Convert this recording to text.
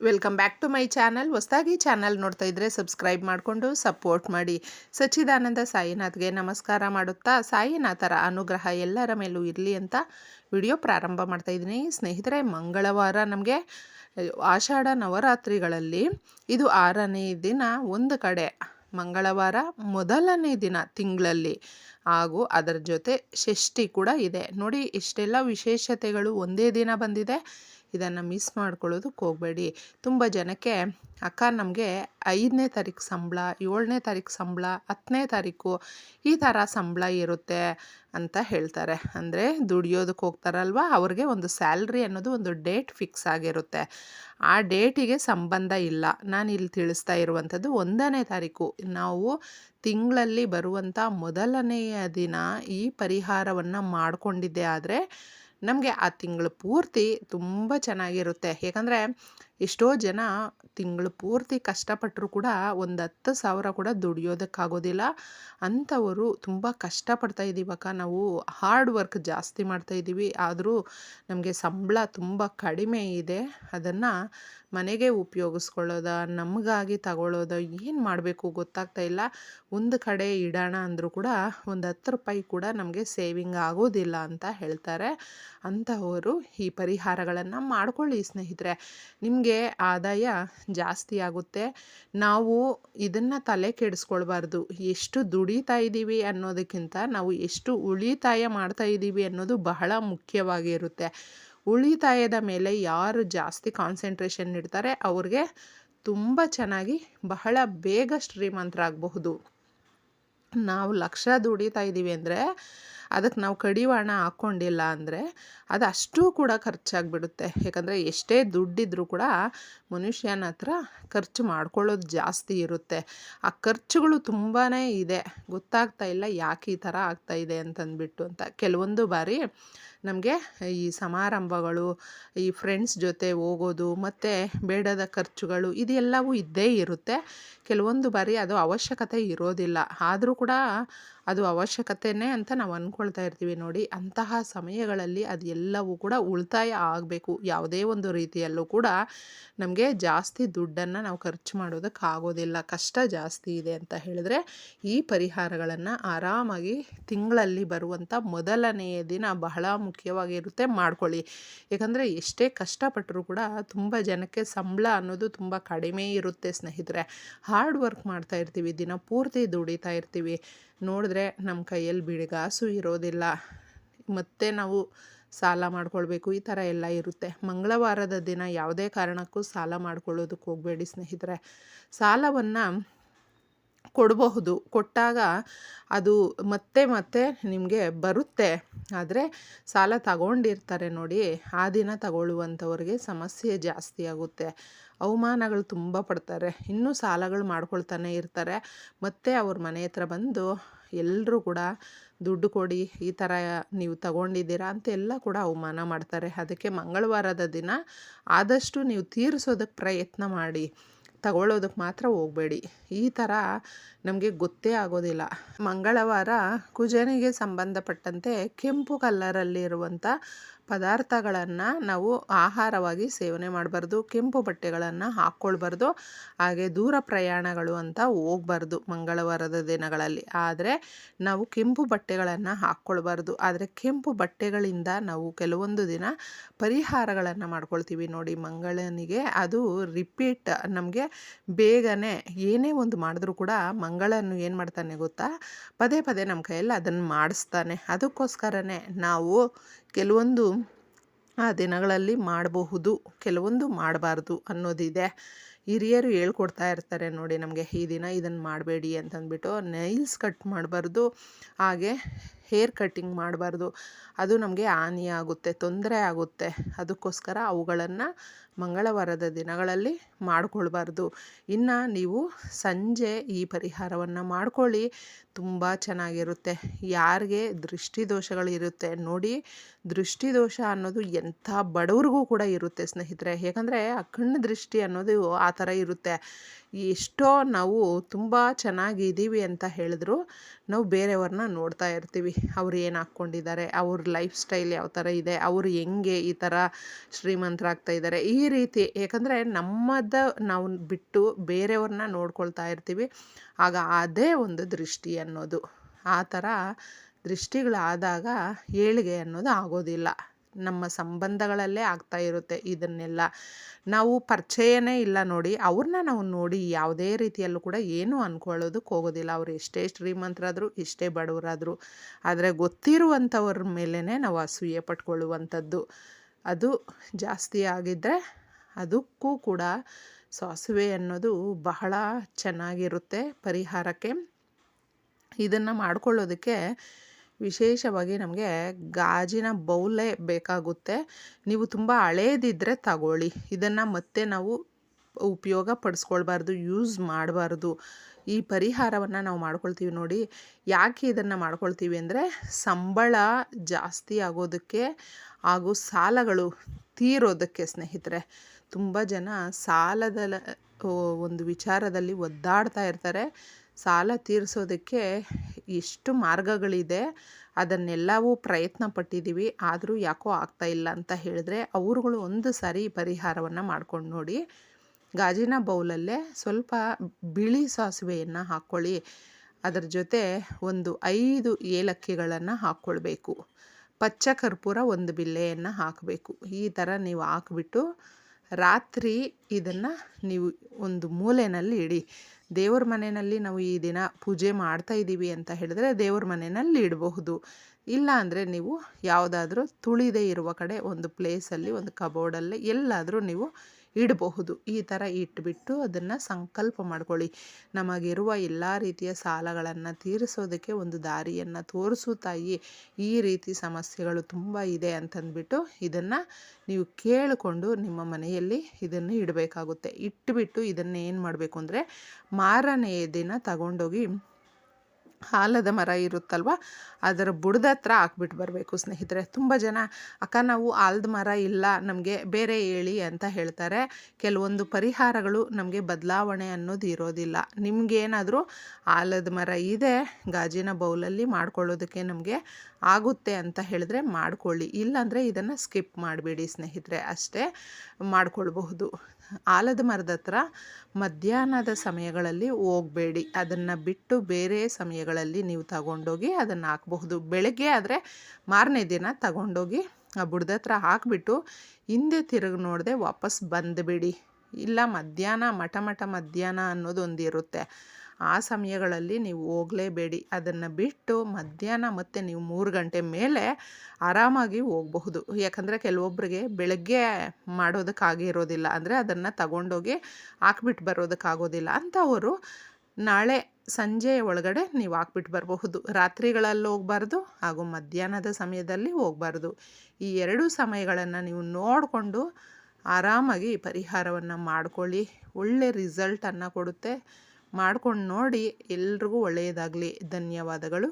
Welcome back to my channel. ಹೊಸದಾಗಿ channel ನೋಡ್ತಾ ಇದ್ದರೆ ಸಬ್ಸ್ಕ್ರೈಬ್ ಮಾಡಿಕೊಂಡು ಸಪೋರ್ಟ್ ಮಾಡಿ. ಸಚ್ಚಿದಾನಂದ ಸಾಯಿನಾಥ್ಗೆ ನಮಸ್ಕಾರ ಮಾಡುತ್ತಾ ಸಾಯಿನಾಥರ ಅನುಗ್ರಹ ಎಲ್ಲರ ಮೇಲೂ ಇರಲಿ ಅಂತ ವಿಡಿಯೋ ಪ್ರಾರಂಭ ಮಾಡ್ತಾ ಇದ್ದೀನಿ. ಸ್ನೇಹಿತರೆ, ಮಂಗಳವಾರ ನಮಗೆ ಆಷಾಢ ನವರಾತ್ರಿಗಳಲ್ಲಿ ಇದು ಆರನೇ ದಿನ. ಒಂದು ಕಡೆ ಮಂಗಳವಾರ, ಮೊದಲನೇ ದಿನ ತಿಂಗಳಲ್ಲಿ. ಹಾಗೂ ಅದರ ಜೊತೆ ಷಷ್ಠಿ ಕೂಡ ಇದೆ. ನೋಡಿ, ಇಷ್ಟೆಲ್ಲ ವಿಶೇಷತೆಗಳು ಒಂದೇ ದಿನ ಬಂದಿದೆ. ಇದನ್ನು ಮಿಸ್ ಮಾಡ್ಕೊಳ್ಳೋದಕ್ಕೆ ಹೋಗಬೇಡಿ. ತುಂಬ ಜನಕ್ಕೆ, ಅಕ್ಕ, ನಮಗೆ ಐದನೇ ತಾರೀಕು ಸಂಬಳ, ಏಳನೇ ತಾರೀಕು ಸಂಬಳ, ಹತ್ತನೇ ತಾರೀಕು ಈ ಥರ ಸಂಬಳ ಇರುತ್ತೆ ಅಂತ ಹೇಳ್ತಾರೆ. ಅಂದರೆ ದುಡಿಯೋದಕ್ಕೆ ಹೋಗ್ತಾರಲ್ವ? ಅವ್ರಿಗೆ ಒಂದು ಸ್ಯಾಲ್ರಿ ಅನ್ನೋದು ಒಂದು ಡೇಟ್ ಫಿಕ್ಸ್ ಆಗಿರುತ್ತೆ. ಆ ಡೇಟಿಗೆ ಸಂಬಂಧ ಇಲ್ಲ. ನಾನು ಇಲ್ಲಿ ತಿಳಿಸ್ತಾ ಇರುವಂಥದ್ದು ಒಂದನೇ ತಾರೀಕು ನಾವು ತಿಂಗಳಲ್ಲಿ ಬರುವಂಥ ಮೊದಲನೆಯ ದಿನ ಈ ಪರಿಹಾರವನ್ನು ಮಾಡಿಕೊಂಡಿದ್ದೆ ಆದರೆ ನಮಗೆ ಆ ತಿಂಗಳು ಪೂರ್ತಿ ತುಂಬ ಚೆನ್ನಾಗಿರುತ್ತೆ. ಯಾಕಂದರೆ ಎಷ್ಟೋ ಜನ ತಿಂಗಳು ಪೂರ್ತಿ ಕಷ್ಟಪಟ್ಟರು ಕೂಡ ಒಂದು ಹತ್ತು ಸಾವಿರ ಕೂಡ ದುಡಿಯೋದಕ್ಕಾಗೋದಿಲ್ಲ. ಅಂಥವರು ತುಂಬ ಕಷ್ಟಪಡ್ತಾ ಇದ್ದೀವಕ್ಕ ನಾವು ಹಾರ್ಡ್ ವರ್ಕ್ ಜಾಸ್ತಿ ಮಾಡ್ತಾ ಇದ್ದೀವಿ ಆದರೂ ನಮಗೆ ಸಂಬಳ ತುಂಬ ಕಡಿಮೆ ಇದೆ. ಅದನ್ನು ಮನೆಗೆ ಉಪಯೋಗಿಸ್ಕೊಳ್ಳೋದ, ನಮಗಾಗಿ ತಗೊಳ್ಳೋದ, ಏನು ಮಾಡಬೇಕು ಗೊತ್ತಾಗ್ತಾ ಇಲ್ಲ. ಒಂದು ಕಡೆ ಇಡೋಣ ಅಂದರೂ ಕೂಡ ಒಂದು ಹತ್ತು ರೂಪಾಯಿ ಕೂಡ ನಮಗೆ ಸೇವಿಂಗ್ ಆಗೋದಿಲ್ಲ ಅಂತ ಹೇಳ್ತಾರೆ. ಅಂಥವರು ಈ ಪರಿಹಾರಗಳನ್ನು ಮಾಡ್ಕೊಳ್ಳಿ ಸ್ನೇಹಿತರೆ. ನಿಮಗೆ ಆದಾಯ ಜಾಸ್ತಿ ಆಗುತ್ತೆ. ನಾವು ಇದನ್ನು ತಲೆ ಕೆಡಿಸ್ಕೊಳ್ಬಾರ್ದು. ಎಷ್ಟು ದುಡಿತಾ ಇದ್ದೀವಿ ಅನ್ನೋದಕ್ಕಿಂತ ನಾವು ಎಷ್ಟು ಉಳಿತಾಯ ಮಾಡ್ತಾ ಇದ್ದೀವಿ ಅನ್ನೋದು ಬಹಳ ಮುಖ್ಯವಾಗಿರುತ್ತೆ. ಉಳಿತಾಯದ ಮೇಲೆ ಯಾರು ಜಾಸ್ತಿ ಕಾನ್ಸಂಟ್ರೇಷನ್ ಇಡ್ತಾರೆ ಅವ್ರಿಗೆ ತುಂಬ ಚೆನ್ನಾಗಿ ಬಹಳ ಬೇಗ ಶ್ರೀಮಂತರಾಗಬಹುದು. ನಾವು ಲಕ್ಷ ದುಡಿತಾ ಇದ್ದೀವಿ ಅಂದರೆ ಅದಕ್ಕೆ ನಾವು ಕಡಿವಾಣ ಹಾಕ್ಕೊಂಡಿಲ್ಲ ಅಂದರೆ ಅದು ಅಷ್ಟೂ ಕೂಡ ಖರ್ಚಾಗಿಬಿಡುತ್ತೆ. ಯಾಕಂದರೆ ಎಷ್ಟೇ ದುಡ್ಡಿದ್ರೂ ಕೂಡ ಮನುಷ್ಯನ ಹತ್ರ ಖರ್ಚು ಮಾಡ್ಕೊಳ್ಳೋದು ಜಾಸ್ತಿ ಇರುತ್ತೆ. ಆ ಖರ್ಚುಗಳು ತುಂಬಾ ಇದೆ. ಗೊತ್ತಾಗ್ತಾ ಇಲ್ಲ ಯಾಕೆ ಈ ಥರ ಆಗ್ತಾ ಇದೆ ಅಂತಂದ್ಬಿಟ್ಟು ಅಂತ. ಕೆಲವೊಂದು ಬಾರಿ ನಮಗೆ ಈ ಸಮಾರಂಭಗಳು, ಈ ಫ್ರೆಂಡ್ಸ್ ಜೊತೆ ಹೋಗೋದು, ಮತ್ತು ಬೇಡದ ಖರ್ಚುಗಳು ಇದೆಲ್ಲವೂ ಇದ್ದೇ ಇರುತ್ತೆ. ಕೆಲವೊಂದು ಬಾರಿ ಅದು ಅವಶ್ಯಕತೆ ಇರೋದಿಲ್ಲ. ಆದರೂ ಕೂಡ ಅದು ಅವಶ್ಯಕತೆನೇ ಅಂತ ನಾವು ಅಂದ್ಕೊಳ್ತಾ ಇರ್ತೀವಿ ನೋಡಿ. ಅಂತಹ ಸಮಯಗಳಲ್ಲಿ ಅದೆಲ್ಲವೂ ಕೂಡ ಉಳಿತಾಯ ಆಗಬೇಕು. ಯಾವುದೇ ಒಂದು ರೀತಿಯಲ್ಲೂ ಕೂಡ ನಮಗೆ ಜಾಸ್ತಿ ದುಡ್ಡನ್ನು ನಾವು ಖರ್ಚು ಮಾಡೋದಕ್ಕಾಗೋದಿಲ್ಲ ಕಷ್ಟ ಜಾಸ್ತಿ ಇದೆ ಅಂತ ಹೇಳಿದ್ರೆ ಈ ಪರಿಹಾರಗಳನ್ನು ಆರಾಮಾಗಿ ತಿಂಗಳಲ್ಲಿ ಬರುವಂಥ ಮೊದಲನೆಯ ದಿನ ಬಹಳ ಮುಖ್ಯವಾಗಿರುತ್ತೆ, ಮಾಡ್ಕೊಳ್ಳಿ. ಯಾಕಂದರೆ ಎಷ್ಟೇ ಕಷ್ಟಪಟ್ಟರೂ ಕೂಡ ತುಂಬ ಜನಕ್ಕೆ ಸಂಬಳ ಅನ್ನೋದು ತುಂಬ ಕಡಿಮೆ ಇರುತ್ತೆ ಸ್ನೇಹಿತರೆ. ಹಾರ್ಡ್ ವರ್ಕ್ ಮಾಡ್ತಾ ಇರ್ತೀವಿ, ದಿನ ಪೂರ್ತಿ ದುಡಿತಾ ಇರ್ತೀವಿ. ನೋಡಿದ್ರೆ ನಮ್ಮ ಕೈಯಲ್ಲಿ ಬಿಡಿಗಾಸು ಇರೋದಿಲ್ಲ. ಮತ್ತೆ ನಾವು ಸಾಲ ಮಾಡ್ಕೊಳ್ಬೇಕು, ಈ ಥರ ಎಲ್ಲ ಇರುತ್ತೆ. ಮಂಗಳವಾರದ ದಿನ ಯಾವುದೇ ಕಾರಣಕ್ಕೂ ಸಾಲ ಮಾಡ್ಕೊಳ್ಳೋದಕ್ಕೆ ಹೋಗಬೇಡಿ ಸ್ನೇಹಿತರೆ. ಸಾಲವನ್ನು ಕೊಡಬಹುದು. ಕೊಟ್ಟಾಗ ಅದು ಮತ್ತೆ ಮತ್ತೆ ನಿಮಗೆ ಬರುತ್ತೆ. ಆದರೆ ಸಾಲ ತಗೊಂಡಿರ್ತಾರೆ ನೋಡಿ, ಆ ದಿನ ತಗೊಳ್ಳುವಂಥವ್ರಿಗೆ ಸಮಸ್ಯೆ ಜಾಸ್ತಿ ಆಗುತ್ತೆ. ಅವಮಾನಗಳು ತುಂಬ ಪಡ್ತಾರೆ. ಇನ್ನೂ ಸಾಲಗಳು ಮಾಡ್ಕೊಳ್ತಾನೆ ಇರ್ತಾರೆ. ಮತ್ತೆ ಅವ್ರ ಮನೆ ಹತ್ರ ಬಂದು ಎಲ್ಲರೂ ಕೂಡ ದುಡ್ಡು ಕೊಡಿ, ಈ ಥರ ನೀವು ತಗೊಂಡಿದ್ದೀರಾ ಅಂತ ಎಲ್ಲ ಕೂಡ ಅವಮಾನ ಮಾಡ್ತಾರೆ. ಅದಕ್ಕೆ ಮಂಗಳವಾರದ ದಿನ ಆದಷ್ಟು ನೀವು ತೀರಿಸೋದಕ್ಕೆ ಪ್ರಯತ್ನ ಮಾಡಿ. ತಗೊಳ್ಳೋದಕ್ಕೆ ಮಾತ್ರ ಹೋಗಬೇಡಿ. ಈ ಥರ ನಮಗೆ ಗೊತ್ತೇ ಆಗೋದಿಲ್ಲ. ಮಂಗಳವಾರ ಕುಜನಿಗೆ ಸಂಬಂಧಪಟ್ಟಂತೆ ಕೆಂಪು ಕಲ್ಲರಲ್ಲಿರುವಂಥ ಪದಾರ್ಥಗಳನ್ನು ನಾವು ಆಹಾರವಾಗಿ ಸೇವನೆ ಮಾಡಬಾರ್ದು, ಕೆಂಪು ಬಟ್ಟೆಗಳನ್ನು ಹಾಕ್ಕೊಳ್ಬಾರ್ದು, ಹಾಗೆ ದೂರ ಪ್ರಯಾಣಗಳು ಅಂತ ಹೋಗ್ಬಾರ್ದು ಮಂಗಳವಾರದ ದಿನಗಳಲ್ಲಿ. ಆದರೆ ನಾವು ಕೆಂಪು ಬಟ್ಟೆಗಳನ್ನು ಹಾಕ್ಕೊಳ್ಬಾರ್ದು. ಆದರೆ ಕೆಂಪು ಬಟ್ಟೆಗಳಿಂದ ನಾವು ಕೆಲವೊಂದು ದಿನ ಪರಿಹಾರಗಳನ್ನು ಮಾಡ್ಕೊಳ್ತೀವಿ ನೋಡಿ ಮಂಗಳನಿಗೆ. ಅದು ರಿಪೀಟ್ ನಮಗೆ ಬೇಗನೆ ಏನೇ ಒಂದು ಮಾಡಿದ್ರೂ ಕೂಡ ಮಂಗಳನು ಏನು ಮಾಡ್ತಾನೆ ಗೊತ್ತಾ? ಪದೇ ಪದೇ ನಮ್ಮ ಕೈಯಲ್ಲಿ ಅದನ್ನು ಮಾಡಿಸ್ತಾನೆ. ಅದಕ್ಕೋಸ್ಕರನೇ ನಾವು ಕೆಲವೊಂದು, ಆ ದಿನಗಳಲ್ಲಿ ಮಾಡಬಹುದು, ಕೆಲವೊಂದು ಮಾಡಬಾರ್ದು ಅನ್ನೋದಿದೆ. ಹಿರಿಯರು ಹೇಳ್ಕೊಡ್ತಾ ಇರ್ತಾರೆ ನೋಡಿ ನಮಗೆ ಈ ದಿನ ಇದನ್ನು ಮಾಡಬೇಡಿ ಅಂತಂದ್ಬಿಟ್ಟು ನೈಲ್ಸ್ ಕಟ್ ಮಾಡಬಾರ್ದು. ಹಾಗೆ ಹೇರ್ ಕಟ್ಟಿಂಗ್ ಮಾಡಬಾರ್ದು. ಅದು ನಮಗೆ ಹಾನಿಯಾಗುತ್ತೆ ತೊಂದರೆ ಆಗುತ್ತೆ. ಅದಕ್ಕೋಸ್ಕರ ಅವುಗಳನ್ನು ಮಂಗಳವಾರದ ದಿನಗಳಲ್ಲಿ ಮಾಡಿಕೊಳ್ಬಾರ್ದು. ಇನ್ನು ನೀವು ಸಂಜೆ ಈ ಪರಿಹಾರವನ್ನು ಮಾಡ್ಕೊಳ್ಳಿ. ತುಂಬ ಚೆನ್ನಾಗಿರುತ್ತೆ. ಯಾರಿಗೆ ದೃಷ್ಟಿದೋಷಗಳಿರುತ್ತೆ ನೋಡಿ. ದೃಷ್ಟಿದೋಷ ಅನ್ನೋದು ಎಂಥ ಬಡವ್ರಿಗೂ ಕೂಡ ಇರುತ್ತೆ ಸ್ನೇಹಿತರೆ. ಯಾಕಂದರೆ ಆ ಕಣ್ಣು ದೃಷ್ಟಿ ಅನ್ನೋದು ಆ ಥರ ಇರುತ್ತೆ. ಎಷ್ಟೋ ನಾವು ತುಂಬ ಚೆನ್ನಾಗಿದ್ದೀವಿ ಅಂತ ಹೇಳಿದ್ರು. ನಾವು ಬೇರೆಯವ್ರನ್ನ ನೋಡ್ತಾ ಇರ್ತೀವಿ. ಅವ್ರು ಏನು ಹಾಕ್ಕೊಂಡಿದ್ದಾರೆ, ಅವ್ರ ಲೈಫ್ ಸ್ಟೈಲ್ ಯಾವ ಥರ ಇದೆ, ಅವರು ಹೆಂಗೆ ಈ ಥರ ಶ್ರೀಮಂತರಾಗ್ತಾ ಇದ್ದಾರೆ, ಈ ರೀತಿ. ಏಕೆಂದರೆ ನಮ್ಮದ ನಾವು ಬಿಟ್ಟು ಬೇರೆಯವ್ರನ್ನ ನೋಡ್ಕೊಳ್ತಾ ಇರ್ತೀವಿ. ಆಗ ಅದೇ ಒಂದು ದೃಷ್ಟಿ ಅನ್ನೋದು. ಆ ಥರ ದೃಷ್ಟಿಗಳಾದಾಗ ಏಳಿಗೆ ಅನ್ನೋದು ಆಗೋದಿಲ್ಲ. ನಮ್ಮ ಸಂಬಂಧಗಳಲ್ಲೇ ಆಗ್ತಾ ಇರುತ್ತೆ ಇದನ್ನೆಲ್ಲ. ನಾವು ಪರಿಚಯನೇ ಇಲ್ಲ ನೋಡಿ, ಅವ್ರನ್ನ ನಾವು ನೋಡಿ ಯಾವುದೇ ರೀತಿಯಲ್ಲೂ ಕೂಡ ಏನು ಅಂದ್ಕೊಳ್ಳೋದಕ್ಕೆ ಹೋಗೋದಿಲ್ಲ. ಅವ್ರು ಎಷ್ಟೇ ಶ್ರೀಮಂತರಾದರೂ, ಎಷ್ಟೇ ಬಡವರಾದರೂ, ಆದರೆ ಗೊತ್ತಿರುವಂಥವ್ರ ಮೇಲೇ ನಾವು ಅಸೂಯೆ ಪಟ್ಕೊಳ್ಳುವಂಥದ್ದು. ಅದು ಜಾಸ್ತಿ ಆಗಿದ್ದರೆ ಅದಕ್ಕೂ ಕೂಡ ಸಾಸಿವೆ ಅನ್ನೋದು ಬಹಳ ಚೆನ್ನಾಗಿರುತ್ತೆ ಪರಿಹಾರಕ್ಕೆ. ಇದನ್ನು ಮಾಡ್ಕೊಳ್ಳೋದಕ್ಕೆ ವಿಶೇಷವಾಗಿ ನಮಗೆ ಗಾಜಿನ ಬೌಲೇ ಬೇಕಾಗುತ್ತೆ. ನೀವು ತುಂಬ ಹಳೇದಿದ್ದರೆ ತಗೊಳ್ಳಿ. ಇದನ್ನು ಮತ್ತೆ ನಾವು ಉಪಯೋಗ ಪಡಿಸ್ಕೊಳ್ಬಾರ್ದು, ಯೂಸ್ ಮಾಡಬಾರ್ದು. ಈ ಪರಿಹಾರವನ್ನು ನಾವು ಮಾಡ್ಕೊಳ್ತೀವಿ ನೋಡಿ. ಯಾಕೆ ಇದನ್ನು ಮಾಡ್ಕೊಳ್ತೀವಿ ಅಂದರೆ ಸಂಬಳ ಜಾಸ್ತಿ ಆಗೋದಕ್ಕೆ ಹಾಗೂ ಸಾಲಗಳು ತೀರೋದಕ್ಕೆ ಸ್ನೇಹಿತರೆ. ತುಂಬ ಜನ ಸಾಲದ ಒಂದು ವಿಚಾರದಲ್ಲಿ ಒದ್ದಾಡ್ತಾ ಇರ್ತಾರೆ. ಸಾಲ ತೀರಿಸೋದಕ್ಕೆ ಎಷ್ಟು ಮಾರ್ಗಗಳಿದೆ, ಅದನ್ನೆಲ್ಲವೂ ಪ್ರಯತ್ನ ಪಟ್ಟಿದ್ದೀವಿ ಆದರೂ ಯಾಕೋ ಆಗ್ತಾ ಇಲ್ಲ ಅಂತ ಹೇಳಿದ್ರೆ ಅವರುಗಳು ಒಂದು ಸಾರಿ ಪರಿಹಾರವನ್ನು ಮಾಡ್ಕೊಂಡು ನೋಡಿ, ಗಾಜಿನ ಬೌಲಲ್ಲೇ ಸ್ವಲ್ಪ ಬಿಳಿ ಸಾಸಿವೆಯನ್ನು ಹಾಕ್ಕೊಳ್ಳಿ ಅದರ ಜೊತೆ ಒಂದು ಐದು ಏಲಕ್ಕಿಗಳನ್ನು ಹಾಕ್ಕೊಳ್ಬೇಕು ಪಚ್ಚ ಕರ್ಪೂರ ಒಂದು ಬಿಲ್ಲೆಯನ್ನು ಹಾಕಬೇಕು. ಈ ಥರ ನೀವು ಹಾಕ್ಬಿಟ್ಟು ರಾತ್ರಿ ಇದನ್ನು ನೀವು ಒಂದು ಮೂಲೆಯಲ್ಲಿ ಇಡಿ. ದೇವ್ರ ಮನೆಯಲ್ಲಿ ನಾವು ಈ ದಿನ ಪೂಜೆ ಮಾಡ್ತಾ ಇದ್ದೀವಿ ಅಂತ ಹೇಳಿದ್ರೆ ದೇವ್ರ ಮನೆಯಲ್ಲಿ ಇಡಬಹುದು. ಇಲ್ಲ ಅಂದರೆ ನೀವು ಯಾವುದಾದ್ರೂ ತುಳಿದೇ ಇರುವ ಕಡೆ ಒಂದು ಪ್ಲೇಸಲ್ಲಿ ಒಂದು ಕಬೋರ್ಡಲ್ಲಿ ಎಲ್ಲಾದರೂ ನೀವು ಇಡಬಹುದು. ಈ ಥರ ಇಟ್ಬಿಟ್ಟು ಅದನ್ನು ಸಂಕಲ್ಪ ಮಾಡ್ಕೊಳ್ಳಿ. ನಮಗಿರುವ ಎಲ್ಲ ರೀತಿಯ ಸಾಲಗಳನ್ನು ತೀರಿಸೋದಕ್ಕೆ ಒಂದು ದಾರಿಯನ್ನು ತೋರಿಸು ತಾಯಿ. ಈ ರೀತಿ ಸಮಸ್ಯೆಗಳು ತುಂಬ ಇದೆ ಅಂತಂದ್ಬಿಟ್ಟು ಇದನ್ನು ನೀವು ಕೇಳಿಕೊಂಡು ನಿಮ್ಮ ಮನೆಯಲ್ಲಿ ಇದನ್ನು ಇಡಬೇಕಾಗುತ್ತೆ. ಇಟ್ಟುಬಿಟ್ಟು ಇದನ್ನು ಏನು ಮಾಡಬೇಕು ಅಂದರೆ ಮಾರನೆಯ ದಿನ ತಗೊಂಡೋಗಿ ಆಲದ ಮರ ಇರುತ್ತಲ್ವ? ಅದರ ಬುಡದ ಹತ್ರ ಹಾಕ್ಬಿಟ್ಟು ಬರಬೇಕು ಸ್ನೇಹಿತರೆ. ತುಂಬ ಜನ, ಅಕ್ಕ, ನಾವು ಆಲದ ಮರ ಇಲ್ಲ, ನಮಗೆ ಬೇರೆ ಹೇಳಿ ಅಂತ ಹೇಳ್ತಾರೆ. ಕೆಲವೊಂದು ಪರಿಹಾರಗಳು ನಮಗೆ ಬದಲಾವಣೆ ಅನ್ನೋದು ಇರೋದಿಲ್ಲ. ನಿಮಗೇನಾದರೂ ಆಲದ ಮರ ಇದೆ, ಗಾಜಿನ ಬೌಲಲ್ಲಿ ಮಾಡ್ಕೊಳ್ಳೋದಕ್ಕೆ ನಮಗೆ ಆಗುತ್ತೆ ಅಂತ ಹೇಳಿದ್ರೆ ಮಾಡ್ಕೊಳ್ಳಿ. ಇಲ್ಲಾಂದರೆ ಇದನ್ನು ಸ್ಕಿಪ್ ಮಾಡಿಬಿಡಿ ಸ್ನೇಹಿತರೆ. ಅಷ್ಟೇ ಮಾಡ್ಕೊಳ್ಬಹುದು. ಆಲದ ಮರದ ಹತ್ರ ಮಧ್ಯಾಹ್ನದ ಸಮಯಗಳಲ್ಲಿ ಹೋಗಬೇಡಿ. ಅದನ್ನು ಬಿಟ್ಟು ಬೇರೆ ಸಮಯಗಳಲ್ಲಿ ನೀವು ತಗೊಂಡೋಗಿ ಅದನ್ನು ಹಾಕಬಹುದು. ಬೆಳಗ್ಗೆ ಆದರೆ ಮಾರನೇ ದಿನ ತಗೊಂಡೋಗಿ ಆ ಬುಡದ ಹತ್ರ ಹಾಕಿಬಿಟ್ಟು ಹಿಂದೆ ತಿರುಗಿ ನೋಡದೆ ವಾಪಸ್ ಬಂದುಬಿಡಿ. ಇಲ್ಲ ಮಧ್ಯಾಹ್ನ ಮಠ ಮಠ ಮಧ್ಯಾಹ್ನ ಅನ್ನೋದು ಒಂದು ಇರುತ್ತೆ ಆ ಸಮಯಗಳಲ್ಲಿ ನೀವು ಹೋಗಲೇಬೇಡಿ. ಅದನ್ನು ಬಿಟ್ಟು ಮಧ್ಯಾಹ್ನ ಮತ್ತು ನೀವು ಮೂರು ಗಂಟೆ ಮೇಲೆ ಆರಾಮಾಗಿ ಹೋಗಬಹುದು. ಯಾಕಂದರೆ ಕೆಲವೊಬ್ಬರಿಗೆ ಬೆಳಗ್ಗೆ ಮಾಡೋದಕ್ಕಾಗಿರೋದಿಲ್ಲ ಅಂದರೆ ಅದನ್ನು ತಗೊಂಡೋಗಿ ಹಾಕ್ಬಿಟ್ಟು ಬರೋದಕ್ಕಾಗೋದಿಲ್ಲ. ಅಂಥವರು ನಾಳೆ ಸಂಜೆ ಒಳಗಡೆ ನೀವು ಹಾಕ್ಬಿಟ್ಟು ಬರಬಹುದು. ರಾತ್ರಿಗಳಲ್ಲಿ ಹೋಗಬಾರ್ದು ಹಾಗೂ ಮಧ್ಯಾಹ್ನದ ಸಮಯದಲ್ಲಿ ಹೋಗಬಾರ್ದು. ಈ ಎರಡೂ ಸಮಯಗಳನ್ನು ನೀವು ನೋಡಿಕೊಂಡು ಆರಾಮಾಗಿ ಪರಿಹಾರವನ್ನು ಮಾಡ್ಕೊಳ್ಳಿ. ಒಳ್ಳೆ ರಿಸಲ್ಟನ್ನು ಕೊಡುತ್ತೆ. ಮಾಡ್ಕೊಂಡು ನೋಡಿ ಎಲ್ರಿಗೂ ಒಳ್ಳೆಯದಾಗಲಿ. ಧನ್ಯವಾದಗಳು.